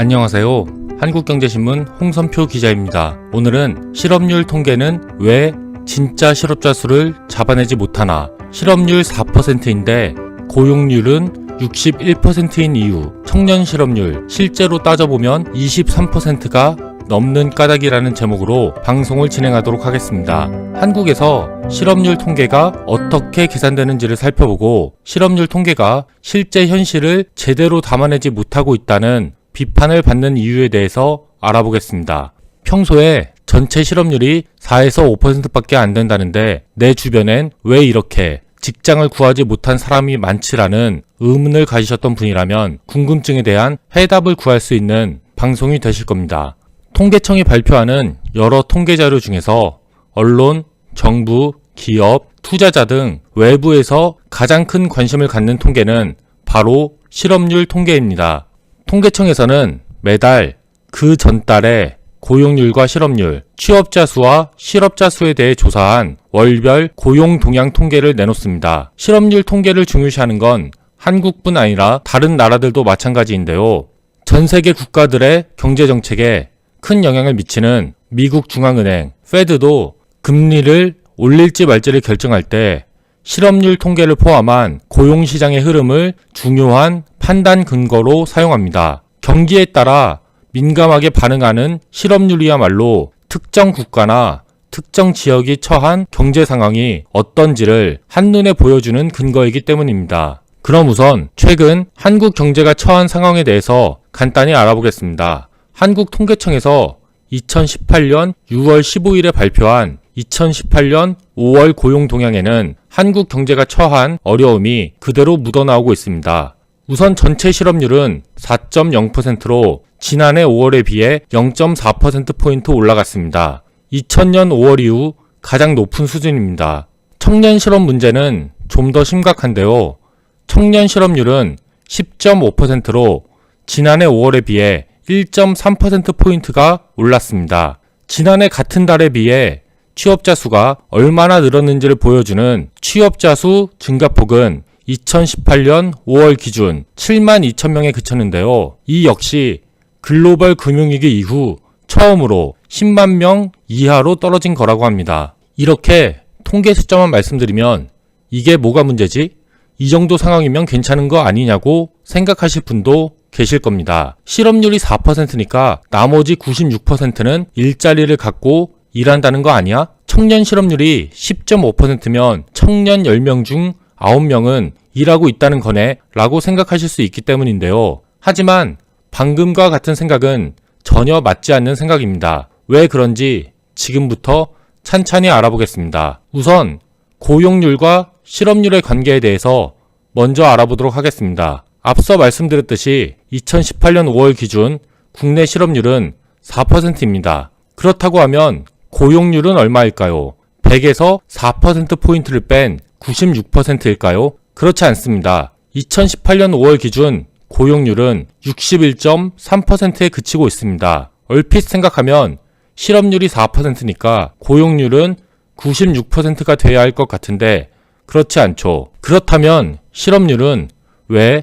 안녕하세요. 한국경제신문 홍선표 기자입니다. 오늘은 실업률 통계는 왜 진짜 실업자 수를 잡아내지 못하나 실업률 4%인데 고용률은 61%인 이유 청년 실업률 실제로 따져보면 23%가 넘는 까닭이라는 제목으로 방송을 진행하도록 하겠습니다. 한국에서 실업률 통계가 어떻게 계산되는지를 살펴보고 실업률 통계가 실제 현실을 제대로 담아내지 못하고 있다는 비판을 받는 이유에 대해서 알아보겠습니다. 평소에 전체 실업률이 4에서 5%밖에 안 된다는데 내 주변엔 왜 이렇게 직장을 구하지 못한 사람이 많지라는 의문을 가지셨던 분이라면 궁금증에 대한 해답을 구할 수 있는 방송이 되실 겁니다. 통계청이 발표하는 여러 통계 자료 중에서 언론, 정부, 기업, 투자자 등 외부에서 가장 큰 관심을 갖는 통계는 바로 실업률 통계입니다. 통계청에서는 매달 그 전달에 고용률과 실업률, 취업자 수와 실업자 수에 대해 조사한 월별 고용 동향 통계를 내놓습니다. 실업률 통계를 중요시하는 건 한국뿐 아니라 다른 나라들도 마찬가지인데요. 전 세계 국가들의 경제 정책에 큰 영향을 미치는 미국 중앙은행 페드도 금리를 올릴지 말지를 결정할 때 실업률 통계를 포함한 고용 시장의 흐름을 중요한 판단 근거로 사용합니다. 경기에 따라 민감하게 반응하는 실업률이야말로 특정 국가나 특정 지역이 처한 경제 상황이 어떤지를 한눈에 보여주는 근거이기 때문입니다. 그럼 우선 최근 한국 경제가 처한 상황에 대해서 간단히 알아보겠습니다. 한국통계청에서 2018년 6월 15일에 발표한 2018년 5월 고용 동향에는 한국 경제가 처한 어려움이 그대로 묻어나오고 있습니다. 우선 전체 실업률은 4.0%로 지난해 5월에 비해 0.4%포인트 올라갔습니다. 2000년 5월 이후 가장 높은 수준입니다. 청년 실업 문제는 좀 더 심각한데요. 청년 실업률은 10.5%로 지난해 5월에 비해 1.3%포인트가 올랐습니다. 지난해 같은 달에 비해 취업자 수가 얼마나 늘었는지를 보여주는 취업자 수 증가폭은 2018년 5월 기준 7만 2천 명에 그쳤는데요. 이 역시 글로벌 금융위기 이후 처음으로 10만 명 이하로 떨어진 거라고 합니다. 이렇게 통계 숫자만 말씀드리면 이게 뭐가 문제지? 이 정도 상황이면 괜찮은 거 아니냐고 생각하실 분도 계실 겁니다. 실업률이 4%니까 나머지 96%는 일자리를 갖고 일한다는 거 아니야? 청년 실업률이 10.5%면 청년 10명 중 9명은 일하고 있다는 거네 라고 생각하실 수 있기 때문인데요. 하지만 방금과 같은 생각은 전혀 맞지 않는 생각입니다. 왜 그런지 지금부터 찬찬히 알아보겠습니다. 우선 고용률과 실업률의 관계에 대해서 먼저 알아보도록 하겠습니다. 앞서 말씀드렸듯이 2018년 5월 기준 국내 실업률은 4%입니다. 그렇다고 하면 고용률은 얼마일까요? 100에서 4%포인트를 뺀 96%일까요? 그렇지 않습니다. 2018년 5월 기준 고용률은 61.3%에 그치고 있습니다. 얼핏 생각하면 실업률이 4%니까 고용률은 96%가 돼야 할 것 같은데 그렇지 않죠. 그렇다면 실업률은 왜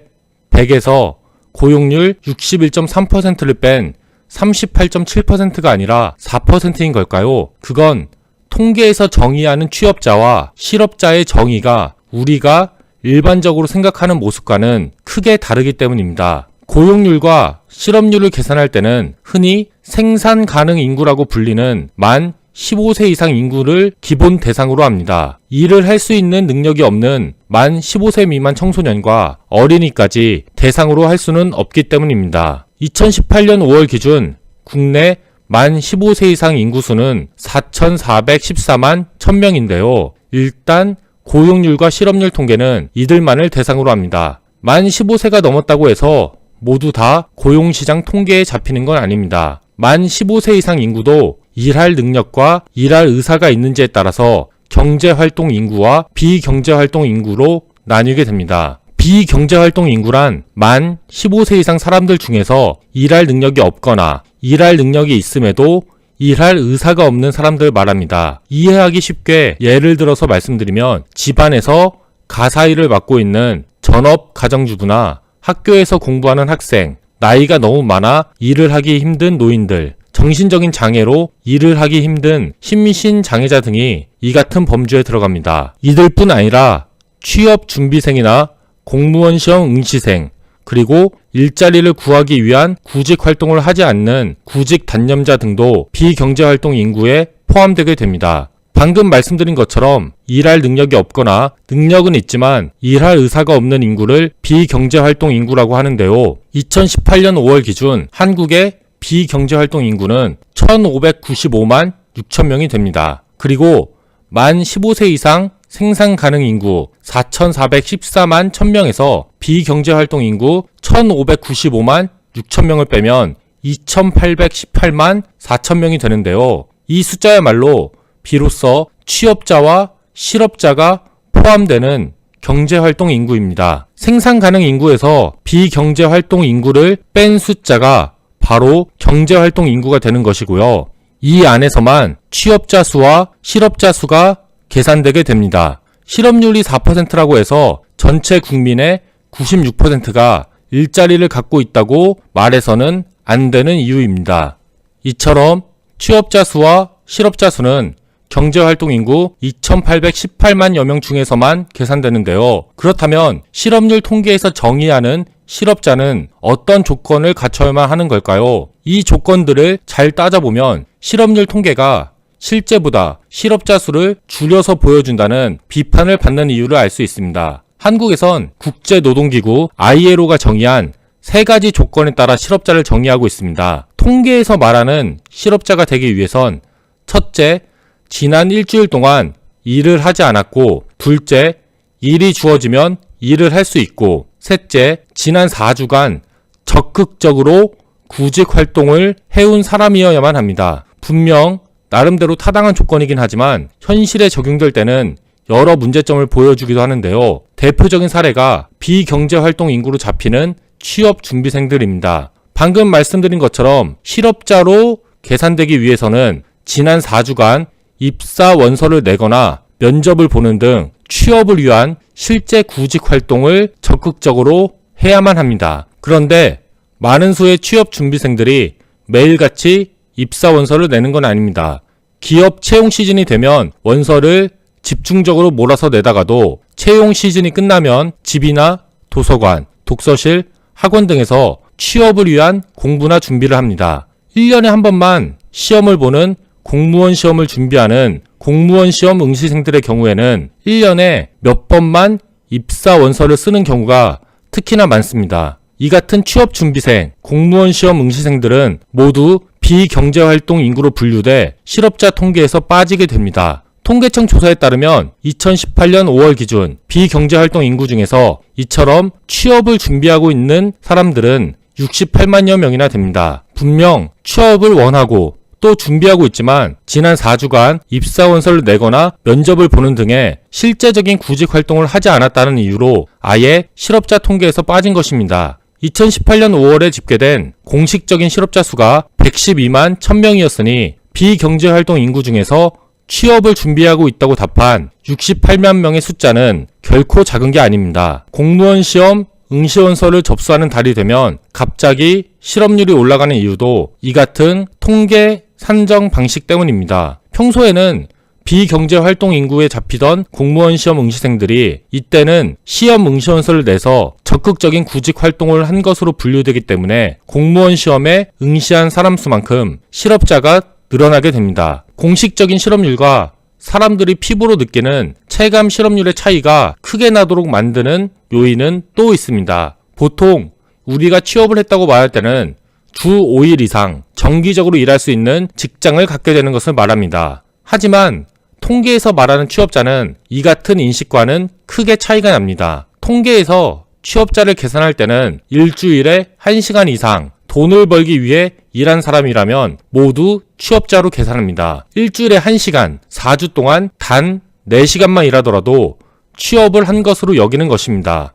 100에서 고용률 61.3%를 뺀 38.7%가 아니라 4%인 걸까요? 그건 통계에서 정의하는 취업자와 실업자의 정의가 우리가 일반적으로 생각하는 모습과는 크게 다르기 때문입니다. 고용률과 실업률을 계산할 때는 흔히 생산 가능 인구라고 불리는 만 15세 이상 인구를 기본 대상으로 합니다. 일을 할 수 있는 능력이 없는 만 15세 미만 청소년과 어린이까지 대상으로 할 수는 없기 때문입니다. 2018년 5월 기준 국내 만 15세 이상 인구수는 4,414만 1000명인데요. 일단 고용률과 실업률 통계는 이들만을 대상으로 합니다. 만 15세가 넘었다고 해서 모두 다 고용시장 통계에 잡히는 건 아닙니다. 만 15세 이상 인구도 일할 능력과 일할 의사가 있는지에 따라서 경제활동 인구와 비경제활동 인구로 나뉘게 됩니다. 비경제활동 인구란 만 15세 이상 사람들 중에서 일할 능력이 없거나 일할 능력이 있음에도 일할 의사가 없는 사람들 말합니다. 이해하기 쉽게 예를 들어서 말씀드리면 집안에서 가사일을 맡고 있는 전업 가정주부나 학교에서 공부하는 학생, 나이가 너무 많아 일을 하기 힘든 노인들, 정신적인 장애로 일을 하기 힘든 심신 장애자 등이 이 같은 범주에 들어갑니다. 이들뿐 아니라 취업 준비생이나 공무원 시험 응시생, 그리고 일자리를 구하기 위한 구직 활동을 하지 않는 구직 단념자 등도 비경제 활동 인구에 포함되게 됩니다. 방금 말씀드린 것처럼 일할 능력이 없거나 능력은 있지만 일할 의사가 없는 인구를 비경제 활동 인구라고 하는데요. 2018년 5월 기준 한국의 비경제 활동 인구는 1,595만 6천 명이 됩니다. 그리고 만 15세 이상 생산 가능 인구 4,414만 1000명에서 비경제 활동 인구 1,595만 6천 명을 빼면 2,818만 4천 명이 되는데요. 이 숫자야말로 비로소 취업자와 실업자가 포함되는 경제활동 인구입니다. 생산 가능 인구에서 비경제활동 인구를 뺀 숫자가 바로 경제활동 인구가 되는 것이고요. 이 안에서만 취업자 수와 실업자 수가 계산되게 됩니다. 실업률이 4%라고 해서 전체 국민의 96%가 일자리를 갖고 있다고 말해서는 안 되는 이유입니다. 이처럼 취업자 수와 실업자 수는 경제활동 인구 2,818만여 명 중에서만 계산되는데요. 그렇다면 실업률 통계에서 정의하는 실업자는 어떤 조건을 갖춰야만 하는 걸까요? 이 조건들을 잘 따져보면 실업률 통계가 실제보다 실업자 수를 줄여서 보여준다는 비판을 받는 이유를 알 수 있습니다. 한국에선 국제노동기구 ILO가 정의한 세 가지 조건에 따라 실업자를 정의하고 있습니다. 통계에서 말하는 실업자가 되기 위해선 첫째, 지난 일주일 동안 일을 하지 않았고, 둘째, 일이 주어지면 일을 할 수 있고, 셋째, 지난 4주간 적극적으로 구직 활동을 해온 사람이어야만 합니다. 분명 나름대로 타당한 조건이긴 하지만 현실에 적용될 때는 여러 문제점을 보여주기도 하는데요. 대표적인 사례가 비경제 활동 인구로 잡히는 취업 준비생들입니다. 방금 말씀드린 것처럼 실업자로 계산되기 위해서는 지난 4주간 입사 원서를 내거나 면접을 보는 등 취업을 위한 실제 구직 활동을 적극적으로 해야만 합니다. 그런데 많은 수의 취업 준비생들이 매일같이 입사 원서를 내는 건 아닙니다. 기업 채용 시즌이 되면 원서를 집중적으로 몰아서 내다가도 채용 시즌이 끝나면 집이나 도서관, 독서실, 학원 등에서 취업을 위한 공부나 준비를 합니다. 1년에 한 번만 시험을 보는 공무원 시험을 준비하는 공무원 시험 응시생들의 경우에는 1년에 몇 번만 입사 원서를 쓰는 경우가 특히나 많습니다. 이 같은 취업 준비생, 공무원 시험 응시생들은 모두 비경제활동 인구로 분류돼 실업자 통계에서 빠지게 됩니다. 통계청 조사에 따르면 2018년 5월 기준 비경제활동 인구 중에서 이처럼 취업을 준비하고 있는 사람들은 68만여 명이나 됩니다. 분명 취업을 원하고 또 준비하고 있지만 지난 4주간 입사 원서를 내거나 면접을 보는 등의 실제적인 구직 활동을 하지 않았다는 이유로 아예 실업자 통계에서 빠진 것입니다. 2018년 5월에 집계된 공식적인 실업자 수가 112만 1000명이었으니 비경제활동 인구 중에서 취업을 준비하고 있다고 답한 68만 명의 숫자는 결코 작은 게 아닙니다. 공무원 시험 응시원서를 접수하는 달이 되면 갑자기 실업률이 올라가는 이유도 이 같은 통계 산정 방식 때문입니다. 평소에는 비경제 활동 인구에 잡히던 공무원 시험 응시생들이 이때는 시험 응시원서를 내서 적극적인 구직 활동을 한 것으로 분류되기 때문에 공무원 시험에 응시한 사람 수만큼 실업자가 늘어나게 됩니다. 공식적인 실업률과 사람들이 피부로 느끼는 체감 실업률의 차이가 크게 나도록 만드는 요인은 또 있습니다. 보통 우리가 취업을 했다고 말할 때는 주 5일 이상 정기적으로 일할 수 있는 직장을 갖게 되는 것을 말합니다. 하지만 통계에서 말하는 취업자는 이 같은 인식과는 크게 차이가 납니다. 통계에서 취업자를 계산할 때는 일주일에 1시간 이상 돈을 벌기 위해 일한 사람이라면 모두 취업자로 계산합니다. 일주일에 1시간, 4주 동안 단 4시간만 일하더라도 취업을 한 것으로 여기는 것입니다.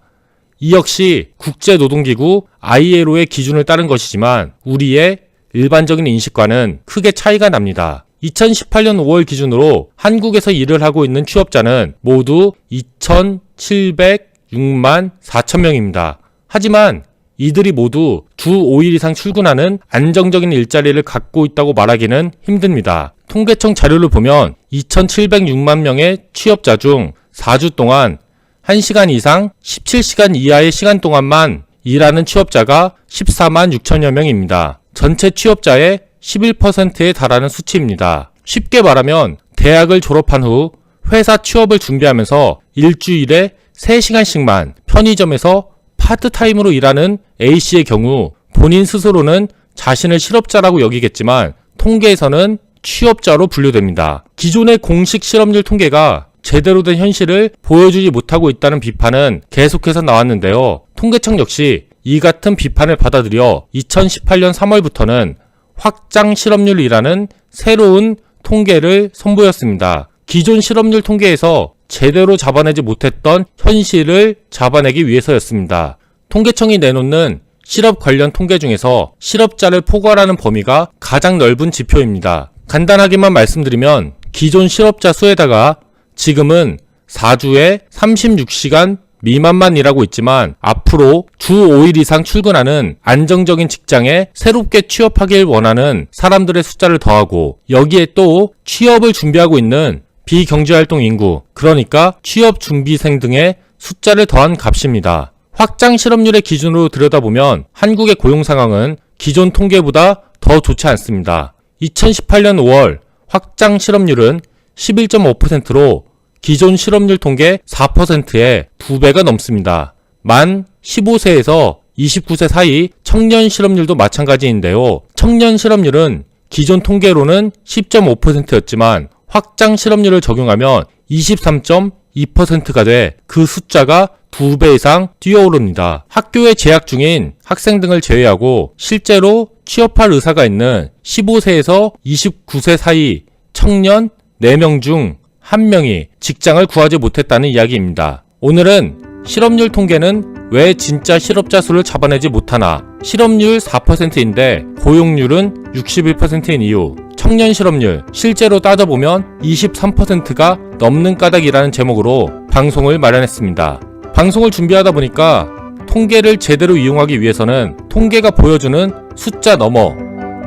이 역시 국제노동기구 ILO의 기준을 따른 것이지만 우리의 일반적인 인식과는 크게 차이가 납니다. 2018년 5월 기준으로 한국에서 일을 하고 있는 취업자는 모두 2,706만 4천 명입니다. 하지만 이들이 모두 주 5일 이상 출근하는 안정적인 일자리를 갖고 있다고 말하기는 힘듭니다. 통계청 자료를 보면 2,706만 명의 취업자 중 4주 동안 1시간 이상 17시간 이하의 시간 동안만 일하는 취업자가 14만 6천여 명입니다. 전체 취업자의 11%에 달하는 수치입니다. 쉽게 말하면 대학을 졸업한 후 회사 취업을 준비하면서 일주일에 3시간씩만 편의점에서 파트타임으로 일하는 A씨의 경우 본인 스스로는 자신을 실업자라고 여기겠지만 통계에서는 취업자로 분류됩니다. 기존의 공식 실업률 통계가 제대로 된 현실을 보여주지 못하고 있다는 비판은 계속해서 나왔는데요. 통계청 역시 이 같은 비판을 받아들여 2018년 3월부터는 확장 실업률이라는 새로운 통계를 선보였습니다. 기존 실업률 통계에서 제대로 잡아내지 못했던 현실을 잡아내기 위해서였습니다. 통계청이 내놓는 실업 관련 통계 중에서 실업자를 포괄하는 범위가 가장 넓은 지표입니다. 간단하게만 말씀드리면 기존 실업자 수에다가 지금은 4주에 36시간 미만만 일하고 있지만 앞으로 주 5일 이상 출근하는 안정적인 직장에 새롭게 취업하길 원하는 사람들의 숫자를 더하고 여기에 또 취업을 준비하고 있는 비경제활동 인구, 그러니까 취업 준비생 등의 숫자를 더한 값입니다. 확장 실업률의 기준으로 들여다보면 한국의 고용 상황은 기존 통계보다 더 좋지 않습니다. 2018년 5월 확장 실업률은 11.5%로 기존 실업률 통계 4%의 2배가 넘습니다. 만 15세에서 29세 사이 청년 실업률도 마찬가지인데요. 청년 실업률은 기존 통계로는 10.5%였지만 확장 실업률을 적용하면 23.2%가 돼 그 숫자가 2배 이상 뛰어오릅니다. 학교에 재학 중인 학생 등을 제외하고 실제로 취업할 의사가 있는 15세에서 29세 사이 청년 4명 중 1명이 직장을 구하지 못했다는 이야기입니다. 오늘은 실업률 통계는 왜 진짜 실업자 수를 잡아내지 못하나 실업률 4%인데 고용률은 61%인 이유 청년 실업률 실제로 따져보면 23%가 넘는 까닭이라는 제목으로 방송을 마련했습니다. 방송을 준비하다 보니까 통계를 제대로 이용하기 위해서는 통계가 보여주는 숫자 넘어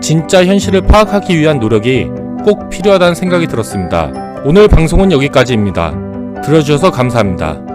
진짜 현실을 파악하기 위한 노력이 꼭 필요하다는 생각이 들었습니다. 오늘 방송은 여기까지입니다. 들어주셔서 감사합니다.